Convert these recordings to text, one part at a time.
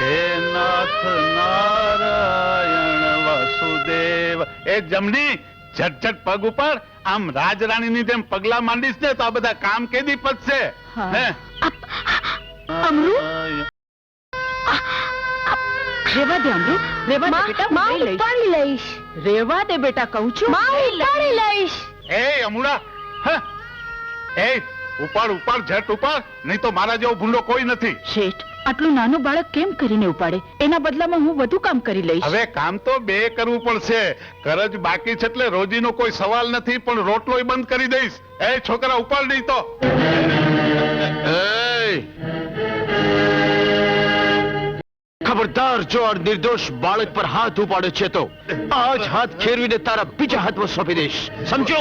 હે નાથ નારાયણ વાસુદેવ. એ જમણી ઝટઝટ પગ ઉપર આમ રાજરાણીની જેમ પગલા માંડીશ ને તો આ બધા કામ કેદી પતશે. હે. અમરુ? રેવા દે અમૃત. રેવા દે બેટા હું ઉપાડી લઈશ. રેવા દે બેટા કહું છું. માં ઉપાડી લઈશ. એ અમુડા હે? એ ઉપાડ ઉપાડ ઝટ ઉપાડ. નહીં તો મારા જેવો ભૂંડો કોઈ નથી. શેઠ આટલું નાનું બાળક કેમ કરીને ઉપાડે? એના બદલામાં હું વધુ કામ કરી લઈશ. હવે કામ તો બે કરવું પડશે. કરજ બાકી છે એટલે રોજીનો કોઈ સવાલ નથી પણ રોટલોય બંધ કરી દઈશ. એ છોકરા ઉપાડ નહીં તો. ખબરદાર જો આ નિર્દોષ બાળક પર હાથ ઉપાડે છે તો આજ હાથ ખેરવીને તારા બીજા હાથમાં સોંપી દઈશ. સમજો?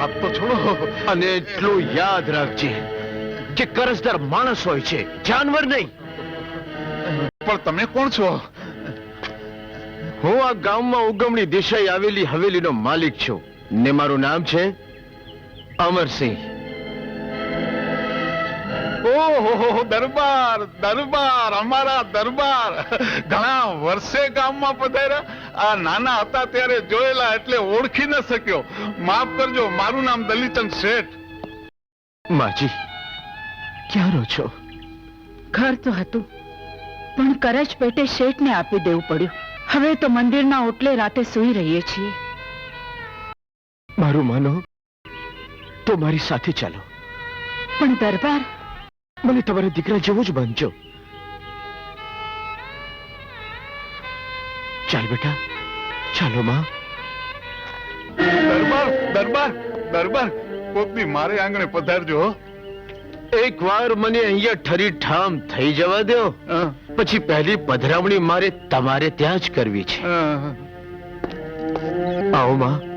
હાથ તો છોડો. અને એટલું યાદ રાખજે કે કરજદાર માણસ હોય છે જાનવર નહીં. પણ તમે કોણ છો? હું આ ગામમાં ઉગમણી દિશાએ આવેલી હવેલીનો માલિક છું. ને મારું નામ છે અમરસિંહ. ઓહો દરબાર દરબાર અમારા દરબાર. ઘણા વર્ષે ગામમાં પધાર્યા. આ નાના હતા ત્યારે જોયેલા એટલે ઓળખી ન શક્યો. માફ કરજો મારું નામ દલિતન શેઠ. માજી ક્યાં રહો છો? ઘર તો હતું. પણ કરજ પેટે શેઠને આપી દેવું પડ્યું. હવે તો મંદિરના ઓટલે રાતે સૂઈ રહીએ છીએ. મારું માનો તો મારી સાથે ચાલો. પણ દરબાર? મને તમારા દીકરા જેવો જ બનજો ચાલ બેટા ચાલો માં. દરબાર દરબાર દરબાર. કોકની મારે આંગણે પધારજો એક વાર મને અહીંયા ઠરી ઠામ થઈ જવા દો પછી પહેલી પધરામણી મારે તમારે ત્યાં જ કરવી છે. આવો માં.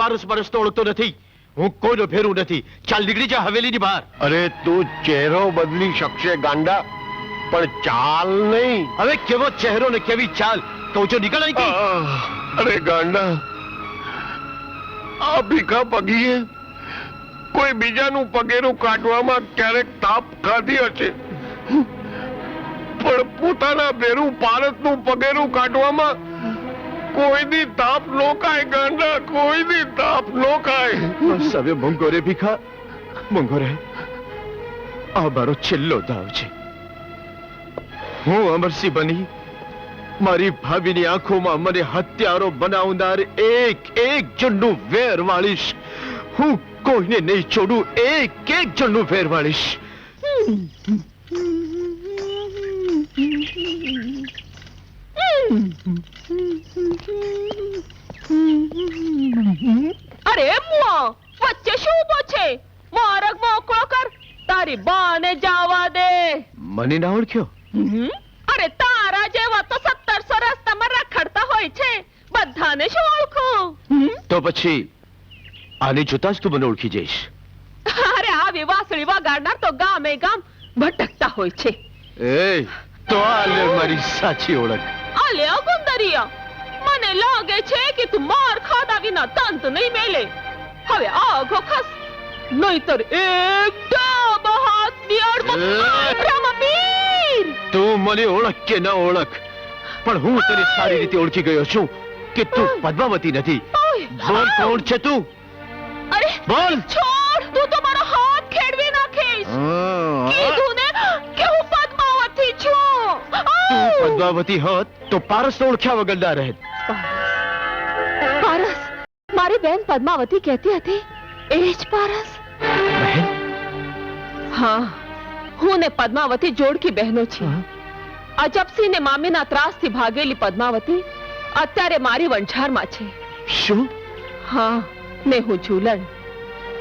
પારસ પારસ તો ઓળખતો નથી. હું કોઈનો ફેરું નથી. ચાલ નીકળી જા હવેલીની બહાર. અરે તું ચહેરો બદલી શકશે ગાંડા. પણ ચાલ નહીં. હવે કેવો ચહેરો ને કેવી ચાલ? કહું છો નીકળ અહીંથી. અરે ગાંડા. આ ભીખા પગીએ કોઈ બીજાનું પગેરું કાઢવામાં ક્યારેક તાપ ખાધી હશે. પણ પોતાના ભેરું પારસનું પગેરું કાઢવામાં કોઈની તાપ નો ખાય ગાંડા કોઈની તાપ નો ખાય બસ હવે મોંઘો ભીખા મોંઘો આ મારો છેલ્લો દાવ છે. હું અમરસિંહ બની મારી ભાભીની આંખોમાં મને હત્યારો બનાવનાર એક એક જણનું વેર વાળીશ હું કોઈને નહીં છોડું એક એક જણનું વેર વાળીશ અરે મુઓ વચ્ચે શું ઊભો છે માર્ગ મોકળો કર તારી બાને જવા દે મને ના ઓળખ્યો? અરે તારા જેવા તો સત્તરસો રસ્તામાં રખડતા હોય છે. બધાને શું ઓળખું? તો પછી આને જોતા જ તું મને ઓળખી જઈશ. અરે આવી વાસળી વગાડનાર તો ગામે ગામ ભટકતા હોય છે. એ તો આ લે મારી સાચી ઓળખ. અલ્યા અગુંદરિયા મને લાગે છે કે તું માર ખાધા વિના તંત નહીં મેલે. હવે આઘો ખસ. નહીતર એક ડાબ હાથની અડમાં એ! તું મને ઓળખ કે ન ઓળખ? પણ હું તને સારી રીતે ઓળખી ગયો છું કે તું પદ્માવતી નથી. ઓય! બોલ કોણ છે તું? અરે બોલ! છોડ! તું તો મારો હાથ ખેડવી નાખીશ. કીધું ને કે હું પદ્માવતી છું. તું! પદ્માવતી હોત તો પારસ ઓળખ્યા વગર ના રહેત. પારસ. મારી બેન પદ્માવતી કહેતી હતી એ જ પારસ. હા હું ને પદ્માવતી જોડકી બહેનો છીએ? અજબસિંહ ને મામીના ત્રાસથી ભાગેલી પદ્માવતી અત્યારે મારી વંછારમાં છે. શું? હા ને હું ઝૂલણ.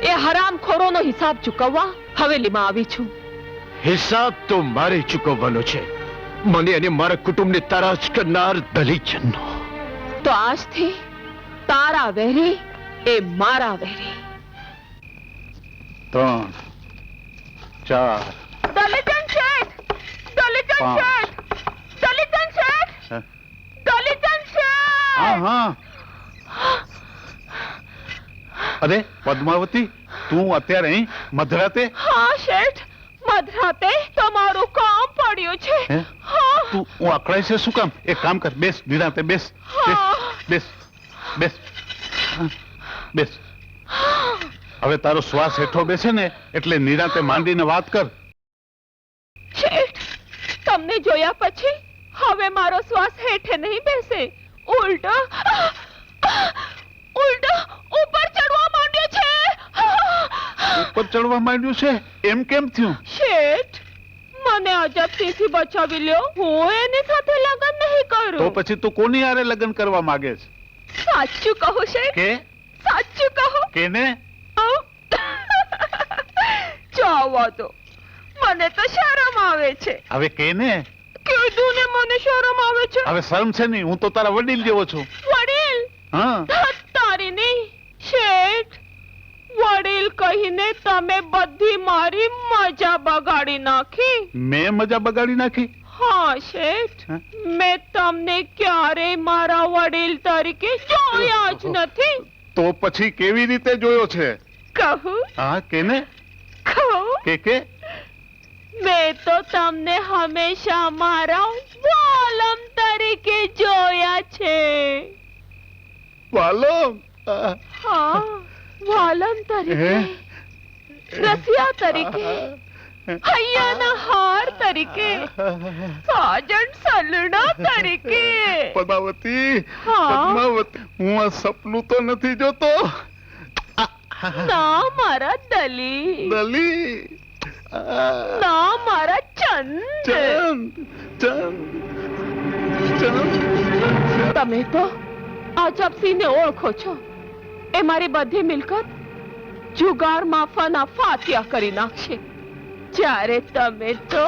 એ હરામખોરોનો હિસાબ ચૂકવવા હવેલીમાં આવી છું. હિસાબ તો મારે ચૂકવવાનો છે. મને અને મારા કુટુંબને તારાજ કરનાર દલીચનનો તો આજથી તારા વેરી એ મારા વેરી. ત્રણ. ચાર દલિતન શેઠ! દલિતન પાંચ. શેઠ! દલિતન શેઠ! હે? દલિતન હા શેઠ! હા અરે પદ્માવતી તું અત્યારે અહીં મધરાતે? હા શેઠ. મધરાતે તમારું કામ પડ્યું છે. હે? હા. તું હું અકળાય છે શું કામ? એક કામ કર બેસ નિરાંતે બેસ બેસ હા. બેસ બેસ. હા, બેસ. હવે તારો શ્વાસ હેઠો બેસે ને એટલે નિરાંતે માંડીને વાત કર. શેઠ તમને જોયા પછી હવે મારો શ્વાસ હેઠે નહીં બેસે. ઉલટો ઉલટો ઉપર ચડવા માંડ્યો છે. ઉપર ચડવા માંડ્યું છે? એમ કેમ થયું? શેઠ મને અજબથી બચાવી લ્યો. હું એની સાથે લગ્ન નહીં તો પછી તું કોની હારે લગ્ન કરવા માંગે છે? સાચું કહું છે કે? સાચું કહો. કેને? જવા દો. મને તો શરમ આવે છે. હવે કેને? કીધું ને મને શરમ આવે છે. હવે શરમ છે નહીં હું તો તારા વડીલ જેવો છું. વડીલ? હા. તારી નહીં શેઠ વડીલ કહીને તમે બધી મારી મજા બગાડી નાખી. મેં મજા બગાડી નાખી? હા શેઠ. મેં તમને ક્યારેય મારા વડીલ તરીકે જોયા જ નથી. તો પછી કેવી રીતે જોયો છે? કહું? હા કેને? કહું કે કે મેં તો તમને હંમેશા મારા વાલમ તરીકે જોયા છે વાલમ હા વાલમ તરીકે રસિયા તરીકે હૈયાના હાર તરીકે સાજન સલડા તરીકે પદ્માવતી. પદ્માવતી હું આ સપનું તો નથી જોતો ના મારા દલી દલી ના મારા ચંદ. ચંદ ચંદ ચંદ. તમે તો અજબસિંહને ઓળખો છો. એ મારી બધી મિલકત જુગાર માફાના ફાતિયા કરી નાખશે. જ્યારે તમે તો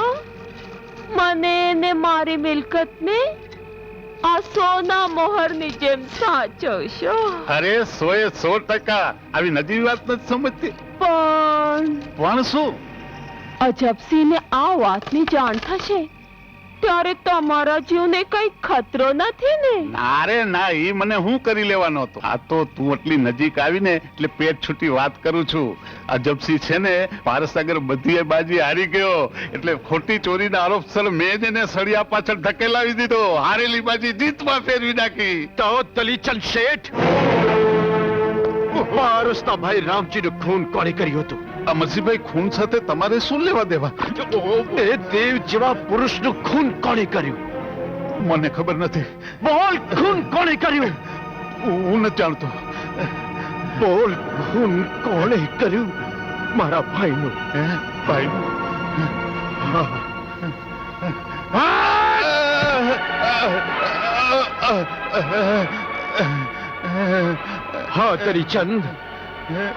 મને ને મારી મિલકતને આ સોના મોહરની જેમ સાચવશો અરે સોએ સો ટકા આવી નજીવી વાત નથી સમજતી. પણ પણ શું? અજબસિંહને આ વાતની જાણ થશે? ત્યારે તમારા જીવને કઈ ખતરો નથી ને? અરે ના ઈ મને હું કરી લેવાનો હતો? આ તો તું એટલી નજીક આવીને એટલે પેટ છૂટી વાત કરું છું. અજબસી છે ને પારસાગર બધી બાજી હારી ગયો. એટલે ખોટી ચોરીના આરોપસર મેં જ એને સળિયા પાછળ ધકેલાવી દીધો. હારેલી બાજી જીતમાં ફેરવી નાખી. તો દલીચંદ શેઠ પારસના ભાઈ રામજીનું ખૂન કોણે કર્યું હતું? અમરસિંહભાઈ ખૂન સાથે તમારે શું લેવા દેવા? એ દેવ જેવા પુરુષનું ખૂન કોણે કર્યું? મને ખબર નથી. બોલ ખૂન કોણે કર્યું? હું નથી જાણતો. બોલ ખૂન કોણે કર્યું? મારા ભાઈનું. હે ભાઈ? હા. તરી ચંદ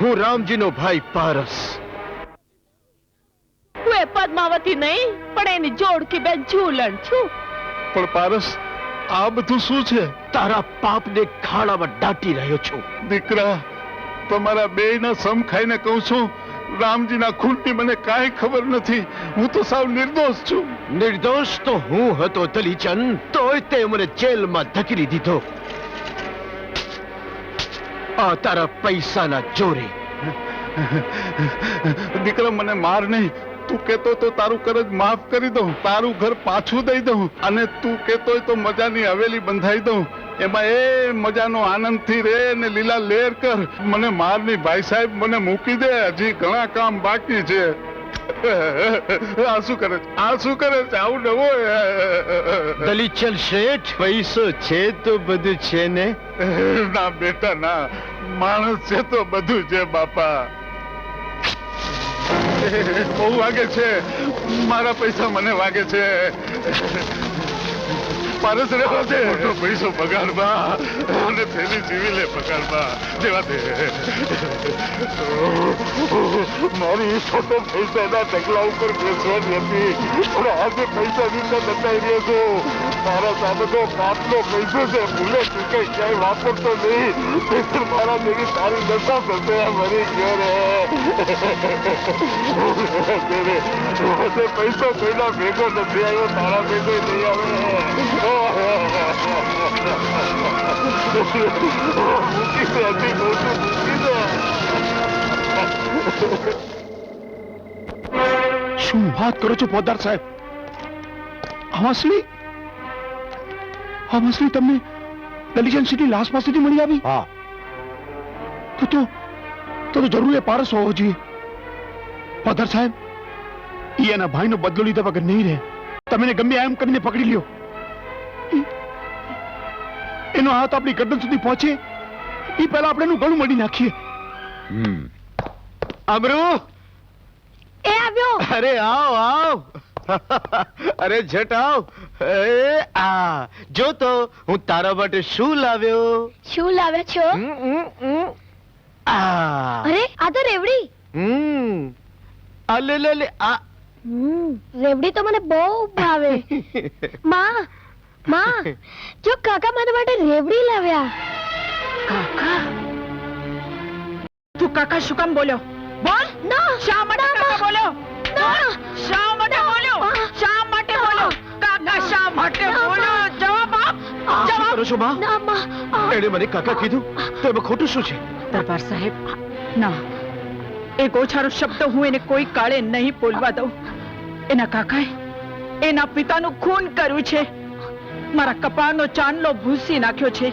હું રામજીનો ભાઈ પારસ. હું એ પદ્માવતી નહીં પણ એની જોડકી બેન ઝૂલણ છું. પણ પારસ આ બધું શું છે? તારા પાપને ખાડામાં દાટી રહ્યો છું. દીકરા તમારા બેયના સમ ખાઈને કહું છું રામજીના ખૂનની મને કાંઈ ખબર નથી. હું તો સાવ નિર્દોષ છું. નિર્દોષ તો હું હતો દલીચંદ તોય તે મને જેલમાં ધકેલી દીધો. આ તારા પૈસાના ચોરી. દીકરો, મને માર નહીં. તું કેતો તો તારું કરજ માફ કરી દઉં. તારું ઘર પાછું દઈ દઉં. અને તું કેતો તો મજાની હવેલી બંધાઈ દઉં. એમાં એ મજાનો આનંદથી રે ને લીલા લેર કર. મને માર નહીં ભાઈ સાહેબ મને મૂકી દે. હજી ઘણા કામ બાકી છે. આ શું કરે છે? આ શું કરે છે? આવું નવો દલીચંદ શેઠ? પૈસો છે તો બધું છે ને? ના બેટા ના. માણસ છે તો બધું છે બાપા. બહુ વાગે છે. મારા પૈસા મને વાગે છે. પારસ રહેવા દે મોટો પૈસો પગારમાં અને પેલી જીવી લે પગારમાં જેવા દે. મારી છોટો પૈસાના ઢગલા ઉપર બેસવાની હતી. પણ આજે પૈસા નીચે બતાવી રહ્યો છો. મારા સામે તો પાપનો પૈસો છે. ભૂલે ચૂકે ક્યાંય વાપરતો નહીં. મારા જેવી સારી દશા થશે મરી ગયો રે. પૈસો કોઈના ભેગો નથી આવ્યો. તારા ભેગો નહીં આવે. શું વાત કરો છો પોદાર સાહેબ? આ માછલી આ માછલી તમને દલીચંદ સિટી લાસ્ટ પાસેથી મળી આવી? હા. તો તો તો જરૂર એ પારસ હોવો જોઈએ. પોદાર સાહેબ ઈ એના ભાઈનો બદલો લીધા વગર નહીં રહે. તમે ગમે એમ કરીને પકડી લ્યો. એનો હાથ આપણી ગરદન સુધી પહોંચે એ પહેલા આપણે એનું ગળું મળી નાખીએ. આબરુ એ આવ્યો. અરે આવ આવ. અરે જટ આવ. એ આ. જો તો હું તારા માટે શું લાવ્યો? શું લાવ્યા છો? હમ, હમ, હમ. આ. અરે આ તો રેવડી. હમ. આ લે લે લે આ. હમ, રેવડી તો મને બહુ ભાવે. માં માં જો કાકા મારા માટે રેવડી લાવ્યા. કાકા? તું કાકા શું કામ બોલ્યો? બોલ. ના શા માટે કાકા બોલ્યો? ના. શા માટે બોલ્યો? શા માટે બોલ્યો? કાકા શા માટે બોલ્યો? જવાબ આપ. જવાબ. કરો છો માં? ના માં. એણે મને કાકા કીધું. તો એમાં ખોટું શું છે? દરબાર સાહેબ ના. એ ગોછારો શબ્દ હું એને કોઈ કાળે નહીં બોલવા દઉં. એના કાકાએ એના પિતાનું ખૂન કર્યું છે. મારા કપાળનો ચાંદલો ભૂસી નાખ્યો છે.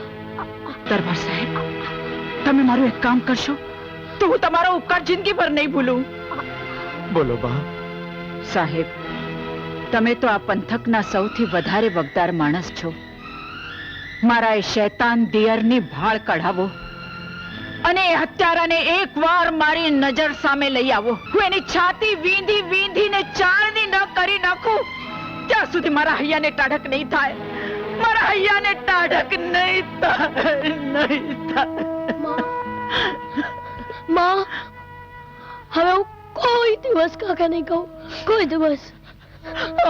દરબાર સાહેબ તમે મારું એક કામ કરશો? તો હું તમારો ઉપકાર જિંદગીભર નહીં ભૂલું. બોલો બા. સાહેબ તમે તો આ પંથકના સૌથી વધારે વગદાર માણસ છો. મારા એ શૈતાન દિયરની ભાળ કઢાવો અને એ હત્યારાને એકવાર મારી નજર સામે લઈ આવો. હું એની છાતી વીંધી વીંધીને ચાળની ન કરી નાખું. ત્યાં સુધી મારા હૈયાને ટાઢક નહીં થાય. મારા હૈયાને ટાઢક નહીં થાય નહીં થાય. માં માં હવે હું કોઈ દિવસ કાકા નહીં કહું કોઈ દિવસ.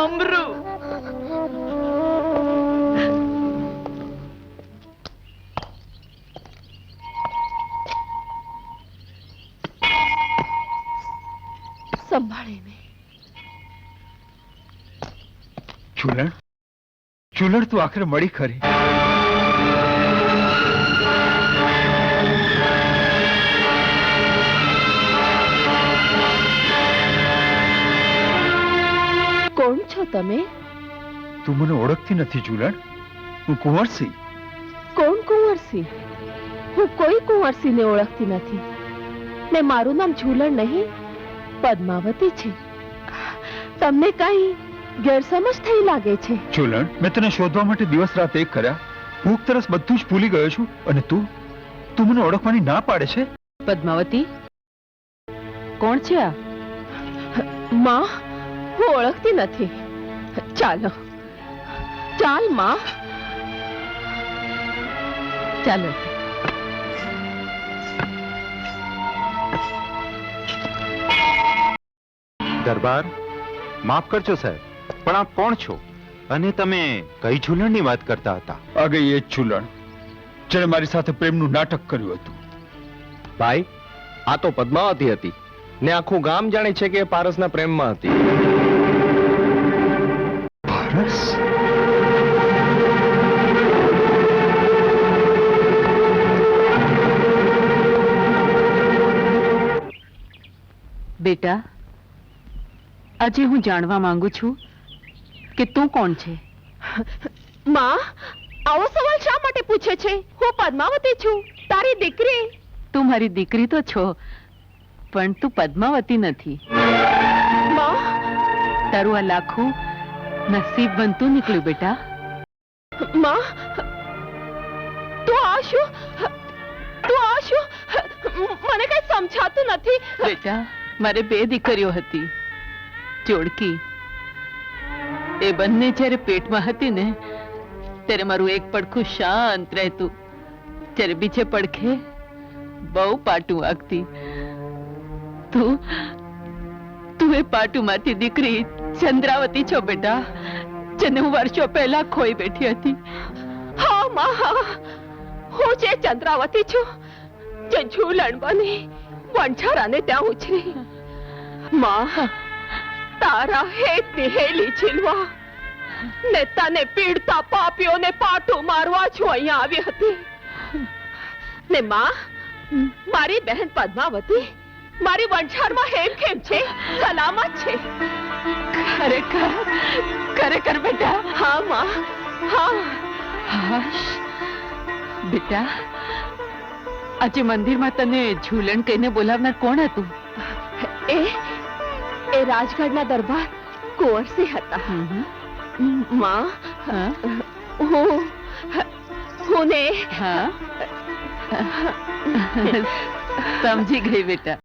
અમરુ ચૂલણ તું આખરે મળી ખરી. કોણ છો તમે? તું મને ઓળખતી નથી ચૂલણ. હું કુંવરસિંહ. કોણ કુંવરસિંહ? હું કોઈ કુંવરસિંહને ઓળખતી નથી. ને મારું નામ ઝુલણ નહીં પદ્માવતી છે. તમને કઈ ગેરસમજ થઈ લાગે છે. ચુલણ મેં તને શોધવા માટે દિવસ રાત એક કર્યા. ભૂખ તરસ બધું જ ભૂલી ગયો છું. અને તું? તું મને ઓળખવાની ના પાડે છે? પદ્માવતી કોણ છે આ? માં હું ઓળખતી નથી. ચાલો. ચાલમાં. ચાલો. દરબાર માફ કરજો સાહેબ. પણ આપ કોણ છો? અને તમે કઈ ઝૂલણની વાત કરતા હતા? આ ગઈ એ જ જેણે મારી સાથે પ્રેમનું નાટક કર્યું હતું. ભાઈ આ તો પદ્માવતી હતી. ને આખું ગામ જાણે છે કે પારસના પ્રેમમાં હતી. પારસ? બેટા આજે હું જાણવા માંગુ છું કે તું કોણ છે? માં આવો સવાલ શા માટે પૂછે છે? હું પદ્માવતી છું. તારી દીકરી? તું મારી દીકરી તો છો પણ તું પદ્માવતી નથી. માં? તારું આ લાખું નસીબ બનતું નીકળ્યું બેટા. માં? તું આ શું? તું આ શું? મને કઈ સમજાતું નથી. બેટા મારે બે દીકરીઓ હતી જોડકી. એ બંને જ્યારે પેટમાં હતી ને, ત્યારે મારું એક પડખું શાંત રહેતું. ત્યારે બીજે પડખે બહુ પાટું વાગતી. તું તું એ પાટુમાંથી દીકરી ચંદ્રાવતી છો બેટા, જેને હું વર્ષો પહેલા ખોઈ બેઠી હતી. હા, માં, હા. હું જે ચંદ્રાવતી છું, જે ઝૂલણ બની વંછારાને ત્યાં ઉછરી. માં તારા હેતની હેલી છીલવા ને તને પીડતા પાપીઓને પાટો મારવા છું અહીંયા આવી હતી. ને માં મારી બહેન પદ્માવતી મારી વંશારમાં હેમ ખેમ છે સલામત છે. ખરેખર ખરેખર બેટા. હા માં. હા. બેટા આજે મંદિરમાં તને ઝૂલણ કહીને બોલાવનાર કોણ હતું? એ એ રાજગઢના દરબાર કુંવરસિંહ હતા. માં હું? હું ને સમજી ગઈ બેટા.